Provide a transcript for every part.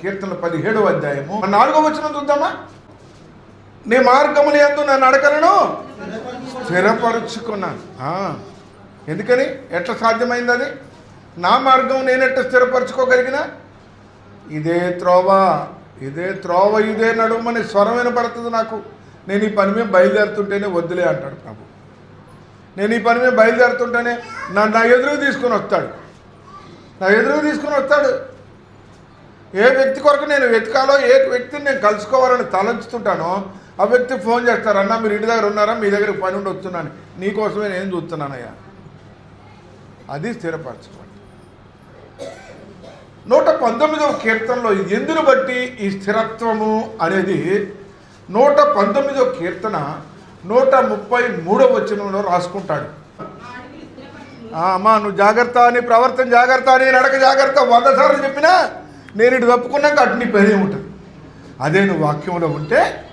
కీర్తన పదిహేడవ అధ్యాయము. నాలుగో వచనం చూద్దామా? నీ మార్గములు ఎందు నా నడకలను స్థిరపరుచుకున్నాను. ఎందుకని? ఎట్లా సాధ్యమైంది అది? నా మార్గం నేనెట్లా స్థిరపరచుకోగలిగిన? ఇదే త్రోవ ఇదే త్రోవ ఇదే నడుమని స్వరం వినపడుతుంది నాకు. నేను ఈ పని మీద బయలుదేరుతుంటేనే వద్దులే అంటాడు ప్రభు. నేను ఈ పని మీద బయలుదేరుతుంటేనే నా నా ఎదురు తీసుకొని వస్తాడు. నా ఎదురు తీసుకొని వస్తాడు. ఏ వ్యక్తి కొరకు నేను వెతకాలో ఏ వ్యక్తిని నేను కలుసుకోవాలని తలంచుతుంటానో ఆ వ్యక్తి ఫోన్ చేస్తారు అన్న మీరు ఇంటి దగ్గర ఉన్నారా? మీ దగ్గర పని ఉండి వస్తున్నాను. నీకోసమే నేను చూస్తున్నానయ్యా. అది స్థిరపరచుకోండి. నూట పంతొమ్మిదవ కీర్తనలో ఎందును బట్టి ఈ స్థిరత్వము అనేది నూట పంతొమ్మిదవ కీర్తన నూట ముప్పై మూడవ వచనంలో రాసుకుంటాడు. అమ్మా నువ్వు జాగ్రత్త అని ప్రవర్తన జాగ్రత్త అని నడక జాగ్రత్త వంద సార్లు చెప్పినా నేను ఇటు తప్పుకున్నాక అటు నీ పేరే ఉంటుంది అదే నువ్వు వాక్యంలో ఉంటే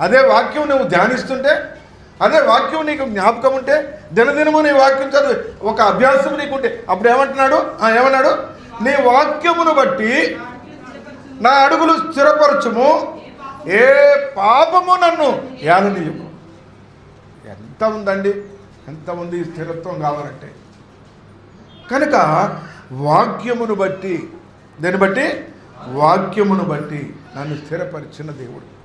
అదే వాక్యం నువ్వు ధ్యానిస్తుంటే అదే వాక్యం నీకు జ్ఞాపకం ఉంటే దినదినము నీ వాక్యం చదివి ఒక అభ్యాసం నీకుంటే అప్పుడు ఏమంటున్నాడు? ఏమన్నాడు? నీ వాక్యమును బట్టి నా అడుగులు స్థిరపరచుము. ఏ పాపము నన్ను ఏలనీయము ఎంత ఉందండి? ఎంత ఉంది స్థిరత్వం కావాలంటే. కనుక వాక్యమును బట్టి దీన్ని బట్టి వాక్యమును బట్టి నన్ను స్థిరపరిచిన దేవుడు.